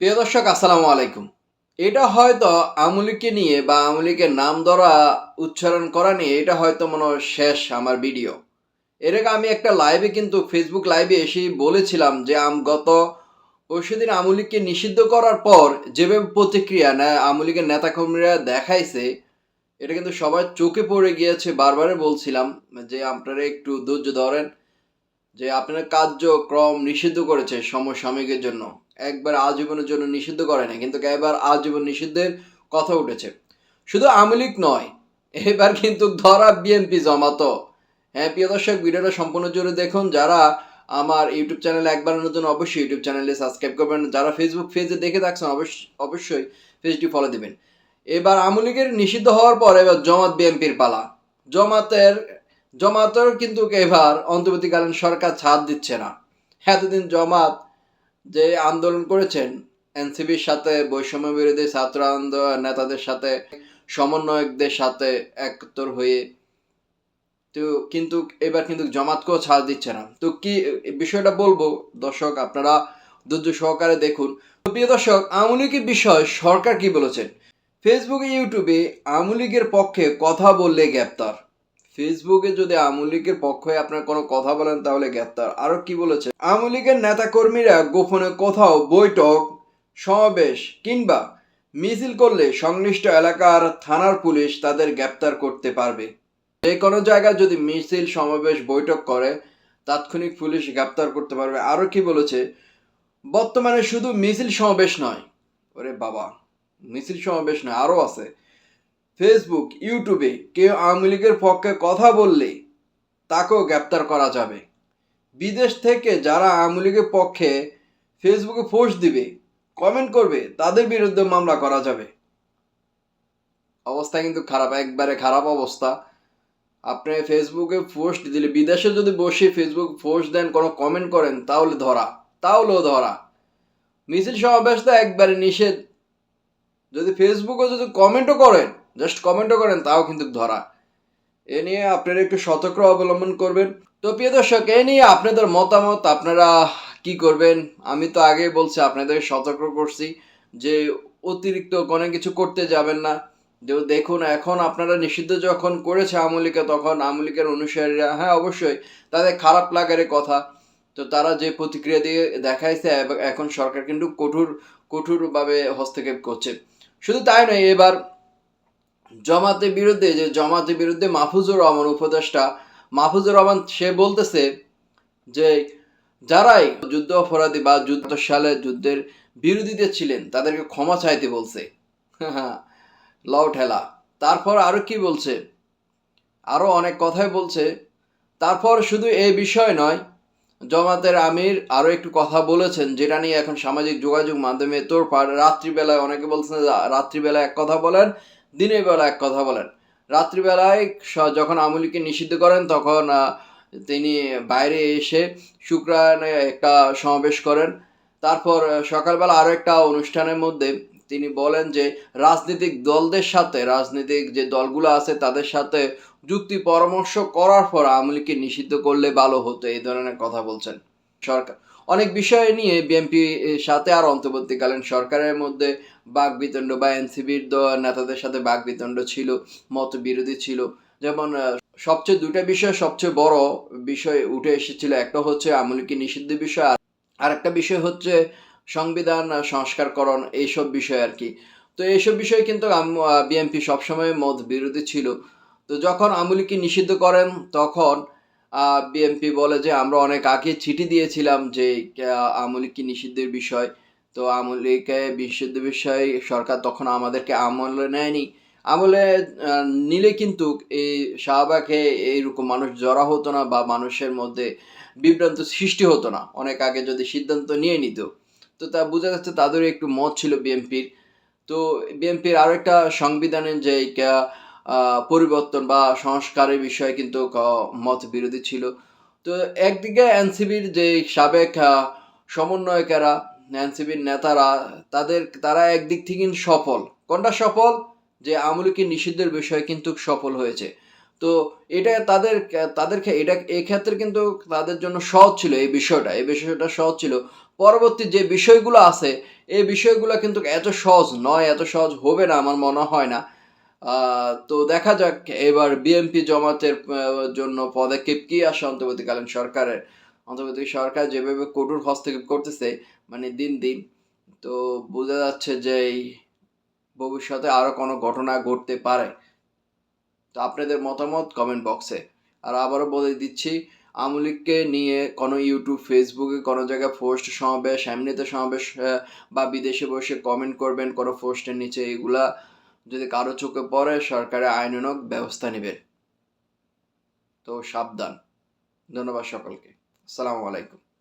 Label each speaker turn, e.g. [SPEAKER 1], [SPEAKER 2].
[SPEAKER 1] প্রিয় দর্শক, আসসালামু আলাইকুম। এটা হয়তো আমুলিকে নিয়ে বা আমুলিকে নাম ধরা, উচ্চারণ করা নিয়ে এটা হয়তো মনে শেষ আমার ভিডিও। এর আগে আমি একটা লাইভে কিন্তু ফেসবুক লাইভে এসে বলেছিলাম যে, আম গত পরশুদিন আমুলিকে নিষিদ্ধ করার পর যেভাবে প্রতিক্রিয়া নেয় আমুলিকের নেতাকর্মীরা দেখাইছে, এটা কিন্তু সবার চোখে পড়ে গিয়েছে। বারবারে বলছিলাম যে, আপনারা একটু ধৈর্য ধরেন যে, আপনার কার্যক্রম নিষিদ্ধ করেছে সমসাময়িকের জন্য। একবার আজীবনের জন্য নিষিদ্ধ করে না কিন্তু এবার আজীবন নিষিদ্ধের কথা উঠেছে। শুধু আমলিক নয়, এবার কিন্তু ধরা বিএনপি জমাতো। হ্যাঁ প্রিয় দর্শক, ভিডিওটা সম্পূর্ণ জুড়ে দেখুন। যারা আমার ইউটিউব চ্যানেলে একবার নতুন, অবশ্যই ইউটিউব চ্যানেলে সাবস্ক্রাইব করবেন। যারা ফেসবুক পেজে দেখে থাকছেন অবশ্যই অবশ্যই পেজটি ফলো দিবেন। এবার আমলিগের নিষিদ্ধ হওয়ার পর এবার জমাত বিএনপির পালা। জমাতের জমাতের কিন্তু এবার অন্তর্বর্তীকালীন সরকার ছাড় দিচ্ছে না। এতদিন জমাত যে আন্দোলন করেছেন এনসিবির সাথে, বৈষম্য বিরোধী ছাত্র আন্দোলন নেতাদের সাথে, সমন্বয়কদের সাথে একত্র হয়ে। তো কিন্তু এবার কিন্তু জমাতকেও ছাড় দিচ্ছে না। তো কি, বিষয়টা বলব? দর্শক, আপনারা ধৈর্য সহকারে দেখুন। প্রিয় দর্শক, আওয়ামী বিষয় সরকার কি বলেছেন? ফেসবুকে, ইউটিউবে আওয়ামী পক্ষে কথা বললে গ্রেপ্তার। ফেসবুকে যদি আওয়ামী লীগের পক্ষে আপনার কোনো কথা বলেন, তাহলে গ্রেপ্তার। আরও কি বলেছে? আওয়ামী লীগের নেতাকর্মীরা গোপনে কোথাও বৈঠক, সমাবেশ কিংবা মিছিল করলে সংশ্লিষ্ট এলাকার থানার পুলিশ তাদের গ্রেপ্তার করতে পারবে। যে কোনো জায়গায় যদি মিছিল, সমাবেশ, বৈঠক করে, তাৎক্ষণিক পুলিশ গ্রেপ্তার করতে পারবে। আরও কি বলেছে? বর্তমানে শুধু মিছিল, সমাবেশ নয়। ওরে বাবা, মিছিল, সমাবেশ নয় আরও আছে। ফেসবুক ইউটিউবে কেউ আওয়ামী লীগের পক্ষে কথা বললে তাকেও গ্রেপ্তার করা যাবে। বিদেশ থেকে যারা আওয়ামী লীগের পক্ষে ফেসবুকে পোস্ট দিবে কমেন্ট করবে, তাদের বিরুদ্ধে মামলা করা যাবে। অবস্থা কিন্তু খারাপ, একবারে খারাপ অবস্থা। আপনি ফেসবুকে পোস্ট দিলে, বিদেশে যদি বসে ফেসবুক পোস্ট দেন, কোনো কমেন্ট করেন, তাহলে ধরা, তাহলেও ধরা। মিছিল সমাবেশ তো একবারে নিষেধ। যদি ফেসবুকে যদি কমেন্টও করেন জাস্ট কমেন্টও করেন, তাও কিন্তু ধরা। এ নিয়ে আপনারা একটু সতর্ক অবলম্বন করবেন। তো প্রিয় দর্শক, এ নিয়ে আপনাদের মতামত, আপনারা কি করবেন? আমি তো আগেই বলছি, আপনাদের সতর্ক করছি যে অতিরিক্ত কোনো কিছু করতে যাবেন না। যে দেখুন, এখন আপনারা নিষিদ্ধ যখন করেছে আমলিকে, তখন আমলিকের অনুসারীরা হ্যাঁ অবশ্যই, তাদের খারাপ লাগার কথা। তো তারা যে প্রতিক্রিয়া দিয়ে দেখাইছে এখন সরকার কিন্তু কঠোর, কঠোরভাবে হস্তক্ষেপ করছে। শুধু তাই নয়, এবার জমাতের বিরুদ্ধে, যে জমাতের বিরুদ্ধে মাহফুজুর রহমান উপদেষ্টা, মাহফুজুর রহমান, সে বলতেছে যে যারাই যুদ্ধ অপরাধী বা যুদ্ধ সালে যুদ্ধের বিরোধীতে ছিলেন, তাদেরকে ক্ষমা চাইতে বলছে। লও ঠেলা। তারপর আরও কি বলছে? আরও অনেক কথাই বলছে। তারপর শুধু এই বিষয় নয়, জমাতের আমির আরও একটু কথা বলেছেন, যেটা নিয়ে এখন সামাজিক যোগাযোগ মাধ্যমে তোর রাত্রিবেলায় অনেকে বলছেন রাত্রিবেলায় এক কথা বলেন দিনের বেলা এক কথা বলেন। রাত্রিবেলায় যখন আমলিকে নিষিদ্ধ করেন, তখন তিনি বাইরে এসে শুক্রায়ণে একটা সমাবেশ করেন। তারপর সকালবেলা আরও একটা অনুষ্ঠানের মধ্যে তিনি বলেন যে, রাজনৈতিক দলদের সাথে, রাজনৈতিক যে দলগুলো আছে, তাদের সাথে যুক্তি পরামর্শ করার পর আমলিকে নিষিদ্ধ করলে ভালো হতো, এই ধরনের কথা বলছেন সরকার। অনেক বিষয় নিয়ে বিএনপি সাথে আর অন্তর্বর্তীকালীন সরকারের মধ্যে বাকবিতণ্ড বা এনসিবির নেতাদের সাথে বাকবিতণ্ড ছিল, মতবিরোধী ছিল। যেমন সবচেয়ে দুটা বিষয় সবচেয়ে বড় বিষয় উঠে এসেছিল, একটা হচ্ছে আমলিকে নিষিদ্ধ বিষয়, আর আরেকটা বিষয় হচ্ছে সংবিধান সংস্কারকরণ এইসব বিষয় আর কি। তো এইসব বিষয়ে কিন্তু বিএনপি সবসময় মত বিরোধী ছিল। তো যখন আমলিকে নিষিদ্ধ করেন, তখন বিএনপি বলে যে, আমরা অনেক আগে চিঠি দিয়েছিলাম যে আমলিকে নিষিদ্ধের বিষয়। তো আমলিকে নিষিদ্ধ বিষয় সরকার তখন আমাদেরকে আমলে নেয়নি। আমলে নিলে কিন্তু এই শাহবাগে এইরকম মানুষ জড়া হতো না বা মানুষের মধ্যে বিভ্রান্ত সৃষ্টি হতো না। অনেক আগে যদি সিদ্ধান্ত নিয়ে নিত। তো তা বোঝা যাচ্ছে তাদেরও একটু মত ছিল বিএনপির তো বিএনপির আরও একটা সংবিধানের যে পরিবর্তন বা সংস্কারের বিষয়ে কিন্তু মত বিরোধী ছিল। তো একদিকে এনসিবির যে সাবেক সমন্বয়কেরা এনসিবির নেতারা, তাদের, তারা একদিক থেকে সফল। কোনটা সফল? যে আমলিকে নিষিদ্ধের বিষয়ে কিন্তু সফল হয়েছে। তো এটা তাদের তাদেরকে এটা এক্ষেত্রে কিন্তু তাদের জন্য সহজ ছিল এই বিষয়টা। এই বিষয়টা সহজ ছিল। পরবর্তী যে বিষয়গুলো আছে, এই বিষয়গুলো কিন্তু এত সহজ নয়, এত সহজ হবে না, আমার মনে হয় না। তো দেখা যাক, এবার বিএনপি জমাতের জন্য পদক্ষেপ কি? আসে অন্তর্বর্তীকালীন সরকারের, অন্তর্বর্তী সরকার যেভাবে কঠোর হস্তক্ষেপ করতেছে মানে দিন দিন, তো বোঝা যাচ্ছে যে এই ভবিষ্যতে আরও কোনো ঘটনা ঘটতে পারে। তো আপনাদের মতামত কমেন্ট বক্সে আর আবারও বলে দিচ্ছি আমলিককে নিয়ে কোনো ইউটিউব ফেসবুকে কোনো জায়গায় পোস্ট সমাবেশ, এমনিতে সমাবেশ বা বিদেশে বসে কমেন্ট করবেন, কোনো পোস্টের নিচে এগুলা যদি কারও চোখে পড়ে সরকারের আইনক ব্যবস্থা নেবে। তো সাবধান। ধন্যবাদ সকলকে। আসসালামু আলাইকুম।